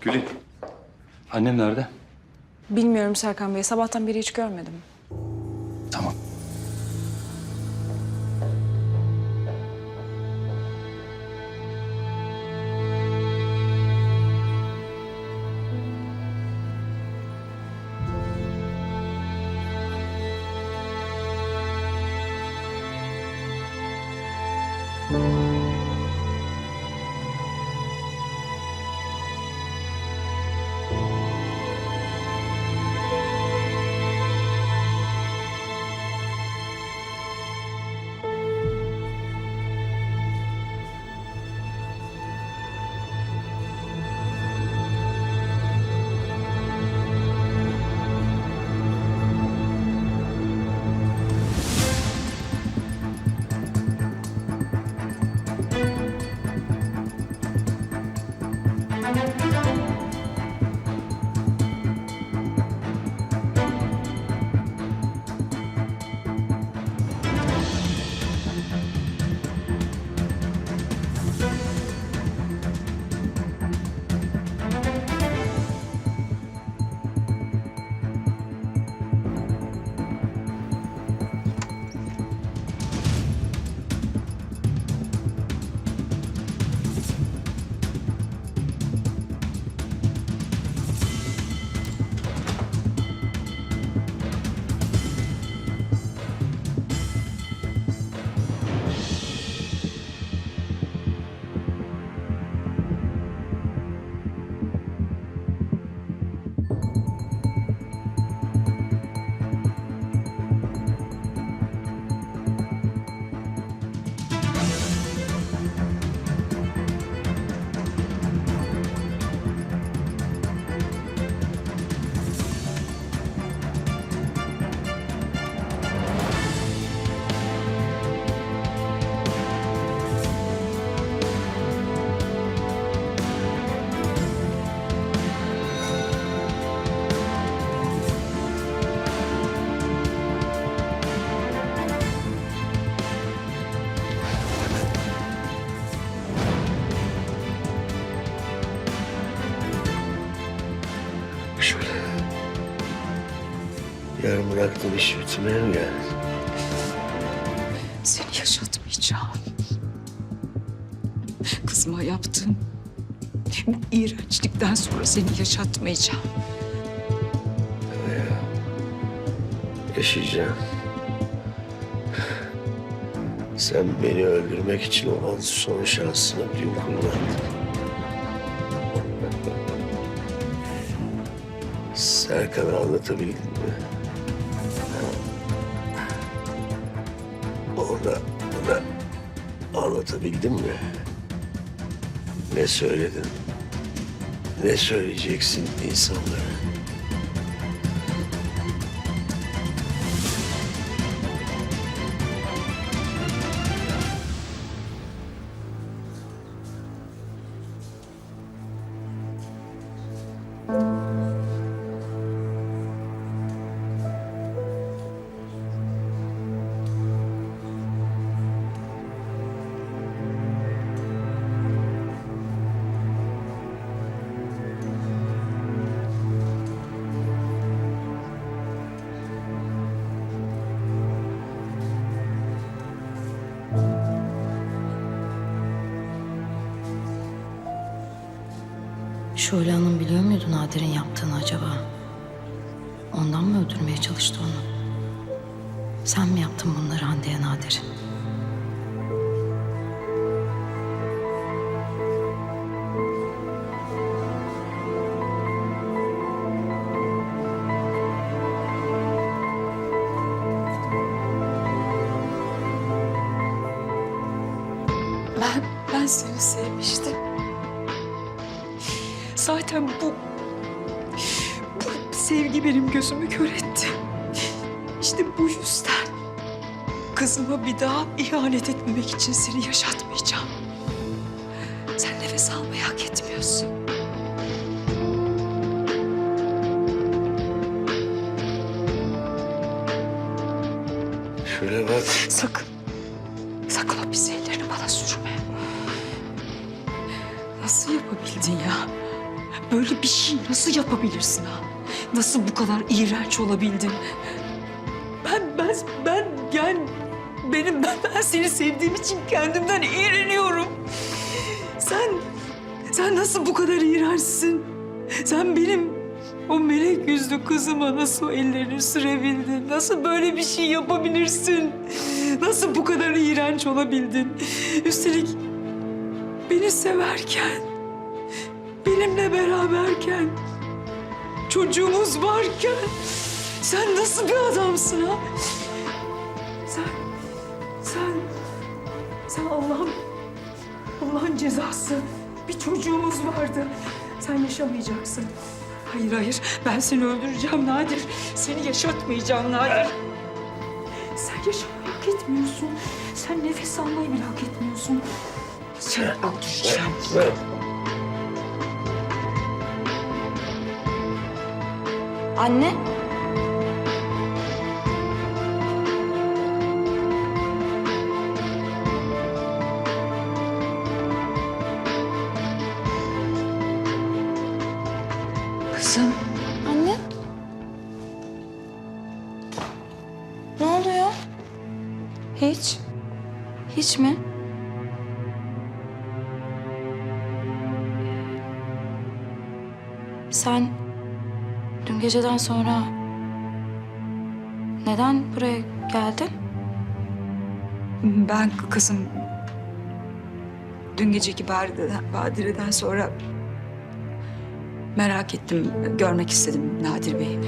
Gülün. Annem nerede? Bilmiyorum Serkan Bey. Sabahtan beri hiç görmedim. Bıraktığım iş bitirmeye mi geldin? Seni yaşatmayacağım. Kızıma yaptığın bu iğrençlikten sonra seni yaşatmayacağım. Yaşayacağım. Sen beni öldürmek için olan son şansını dün kullandın. Serkan'a anlatabildin mi? Anlatabildin mi? Ne söyledin? Ne söyleyeceksin insanlara? Şule Hanım biliyor muydu Nadir'in yaptığını acaba? Ondan mı öldürmeye çalıştı onu? Sen mi yaptın bunları Hande'ye Nadir? Zaten bu, bu sevgi benim gözümü kör etti. İşte bu yüzden kızıma bir daha ihanet etmemek için seni yaşatmayacağım. Sen nefes almayı hak etmiyorsun. Bir şey nasıl yapabilirsin ha? Nasıl bu kadar iğrenç olabildin? Ben, ben, ben yani benim ben, ben seni sevdiğim için kendimden iğreniyorum. Sen, sen nasıl bu kadar iğrençsin? Sen benim o melek yüzlü kızıma nasıl ellerini sürebildin? Nasıl böyle bir şey yapabilirsin? Nasıl bu kadar iğrenç olabildin? Üstelik beni severken, benimle beraberken, çocuğumuz varken sen nasıl bir adamsın ha? Sen, sen, sen Allah'ın, Allah'ın cezası. Bir çocuğumuz vardı. Sen yaşamayacaksın. Hayır hayır, ben seni öldüreceğim Nadir. Seni yaşatmayacağım Nadir. Sen yaşamayı hak etmiyorsun. Sen nefes almayı bile hak etmiyorsun. Seni öldüreceğim. Anne. Kızım. Anne. Ne oluyor? Hiç. Hiç mi? Sen geceden sonra neden buraya geldin? Ben kızım dün geceki Badire'den, Badire'den sonra merak ettim, görmek istedim Nadir Bey'i.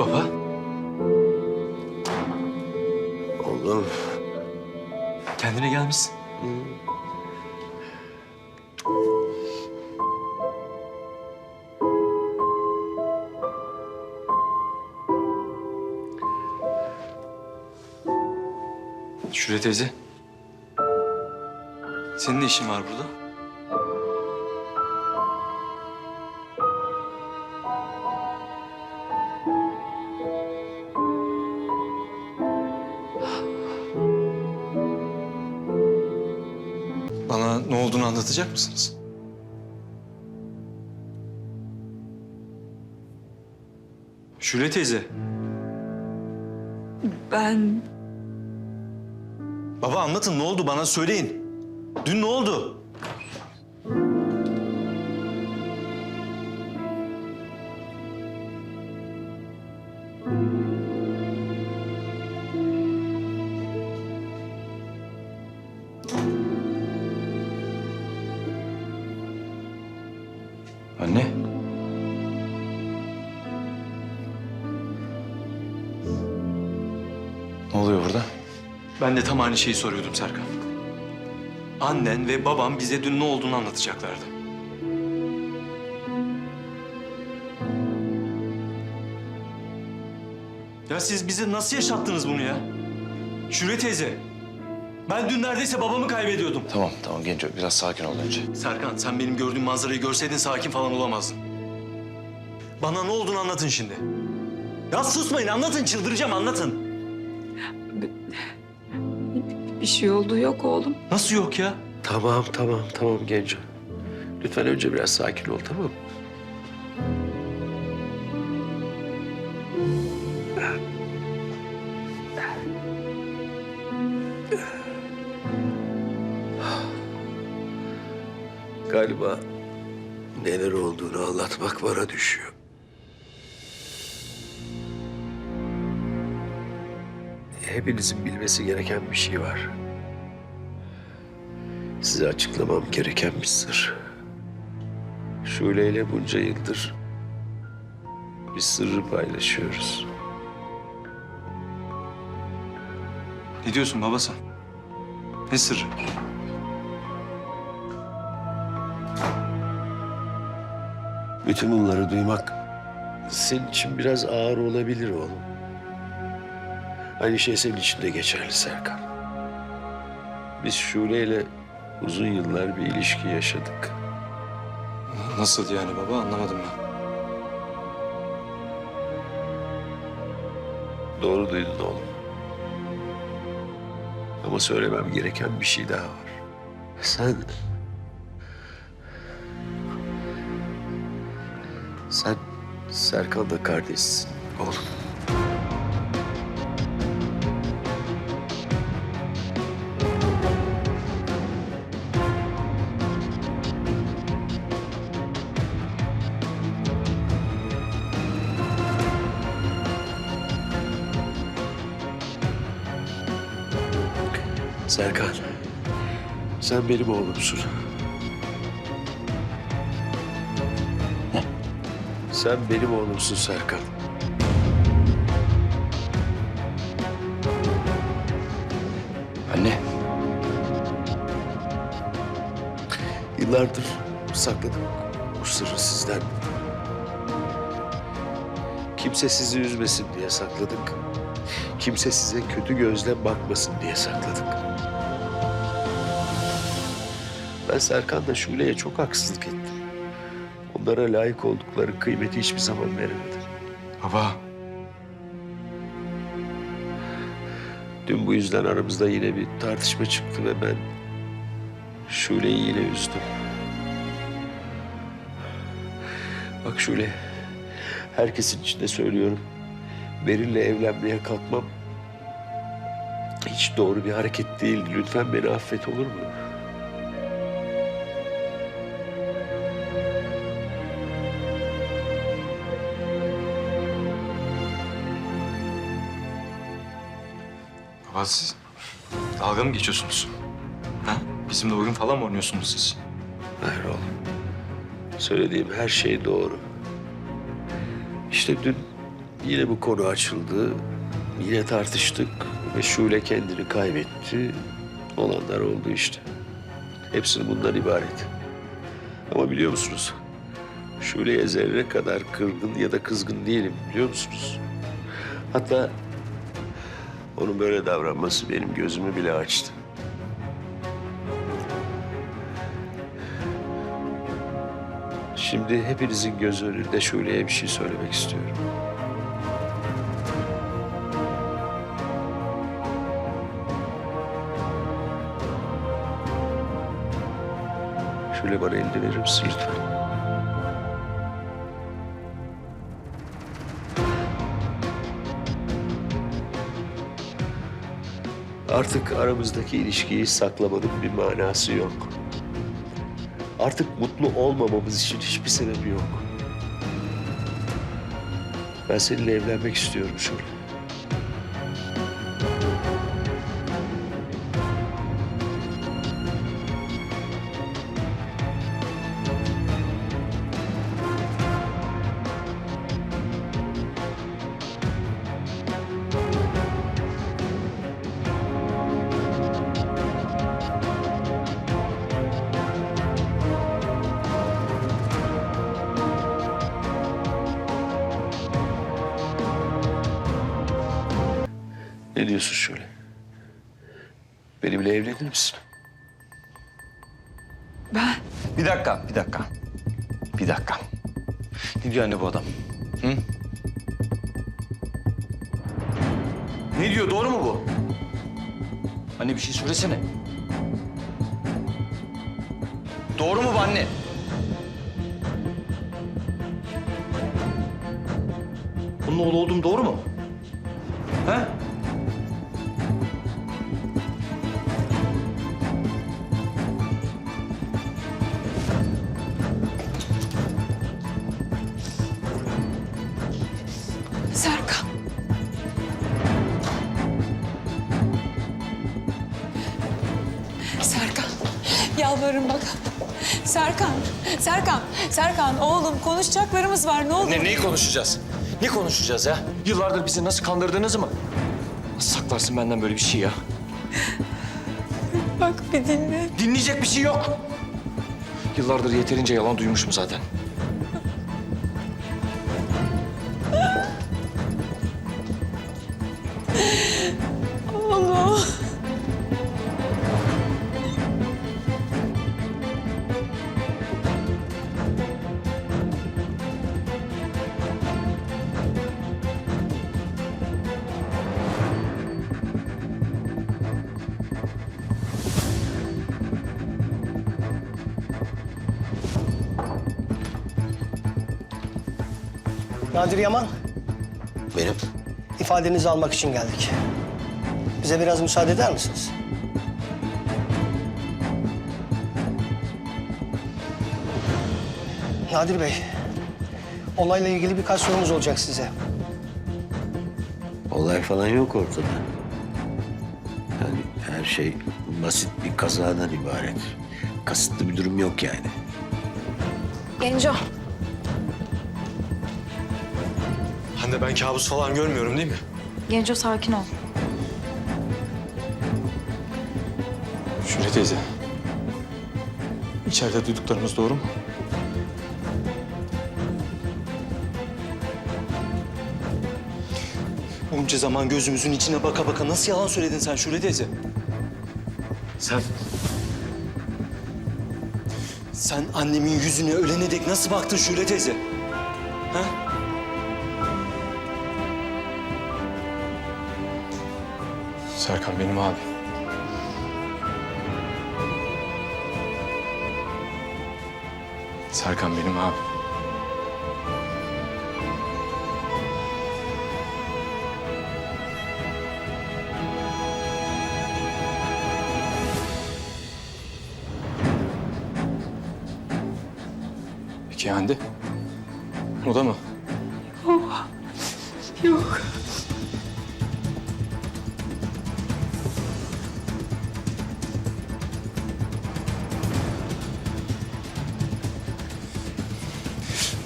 Baba. oğlum Kendine gelmişsin. Şule teyze. Senin ne işin var burada? Bana ne olduğunu anlatacak mısınız? Şule teyze. Ben Baba anlatın ne oldu bana söyleyin. Dün ne oldu? Ben de tam aynı şeyi soruyordum Serkan. Annen ve babam bize dün ne olduğunu anlatacaklardı. Ya siz bize nasıl yaşattınız bunu ya? Şule teyze. Ben dün neredeyse babamı kaybediyordum. Tamam tamam Genco biraz sakin ol önce. Serkan sen benim gördüğüm manzarayı görseydin sakin falan olamazdın. Bana ne olduğunu anlatın şimdi. Ya susmayın anlatın çıldıracağım anlatın. Bir şey oldu yok oğlum. Nasıl yok ya? tamam tamam tamam Genco. Lütfen önce biraz sakin ol tamam mı? Galiba neler olduğunu anlatmak bana düşüyor. hepinizin bilmesi gereken bir şey var. Size açıklamam gereken bir sır. Şule ile bunca yıldır bir sırrı paylaşıyoruz. Ne diyorsun baba sen? Ne sırrı? Bütün bunları duymak senin için biraz ağır olabilir oğlum. Aynı şey senin için de geçerli Serkan. Biz Şule ile uzun yıllar bir ilişki yaşadık. Nasıl yani baba anlamadım ben. Doğru duydun oğlum. Ama söylemem gereken bir şey daha var. Sen... Sen Serkan'la kardeşsin oğlum. Serkan, sen benim oğlumsun. Sen benim oğlumsun Serkan. Anne. Yıllardır sakladım bu sırrı sizden. Kimse sizi üzmesin diye sakladık. Kimse size kötü gözle bakmasın diye sakladık. Ben Serkan'la Şule'ye çok haksızlık ettim. Onlara layık oldukları kıymeti hiçbir zaman veremedim. Baba. Dün bu yüzden aramızda yine bir tartışma çıktı ve ben Şule'yi yine üzdüm. Bak Şule, herkesin içinde söylüyorum. Beril'le evlenmeye kalkmam hiç doğru bir hareket değil. Lütfen beni affet olur mu? Baba siz dalga mı geçiyorsunuz? Ha? Bizimle oyun falan mı oynuyorsunuz siz? Hayır oğlum. Söylediğim her şey doğru. İşte dün yine bu konu açıldı. Yine tartıştık ve Şule kendini kaybetti. Olanlar oldu işte. Hepsi bundan ibaret. Ama biliyor musunuz? Şule'ye zerre kadar kırgın ya da kızgın değilim biliyor musunuz? Hatta onun böyle davranması benim gözümü bile açtı. Şimdi hepinizin göz önünde Şule'ye bir şey söylemek istiyorum. Şöyle bana elini verir misin lütfen? Artık aramızdaki ilişkiyi saklamanın bir manası yok. Artık mutlu olmamamız için hiçbir sebebi yok. Ben seninle evlenmek istiyorum Şule. Ne diyorsun Şule? Benimle evlenir misin? Ben Bir dakika, bir dakika. Bir dakika. Ne diyor anne bu adam? Hı? Ne diyor, doğru mu bu? Anne bir şey söylesene. Doğru mu bu anne? Bunun oğlu olduğum doğru mu? He? Serkan. Yalvarırım bak. Serkan. Serkan. Serkan oğlum konuşacaklarımız var ne olur. Ne, neyi konuşacağız? Ne konuşacağız ya? Yıllardır bizi nasıl kandırdığınızı mı? Nasıl saklarsın benden böyle bir şey ya? Bak bir dinle. Dinleyecek bir şey yok. Yıllardır yeterince yalan duymuşum zaten. Nadir Yaman, Benim. ifadenizi almak için geldik. Bize biraz müsaade eder misiniz? Nadir Bey, olayla ilgili birkaç sorumuz olacak size. Olay falan yok ortada. Yani her şey basit bir kazadan ibaret. Kasıtlı bir durum yok yani. Genco. Hande ben kabus falan görmüyorum değil mi? Genco sakin ol. Şule teyze. İçeride duyduklarımız doğru mu? Bunca zaman gözümüzün içine baka baka nasıl yalan söyledin sen Şule teyze? Sen Sen annemin yüzüne ölene dek nasıl baktın Şule teyze? Ha? Serkan benim abi. Serkan benim abi. Peki Hande? O da mı? Yok.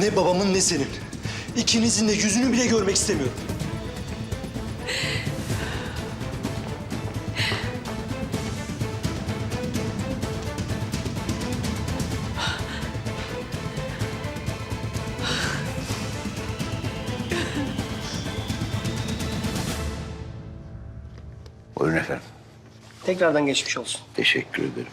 Ne babamın ne senin. İkinizin de yüzünü bile görmek istemiyorum. Buyurun efendim. Tekrardan geçmiş olsun. Teşekkür ederim.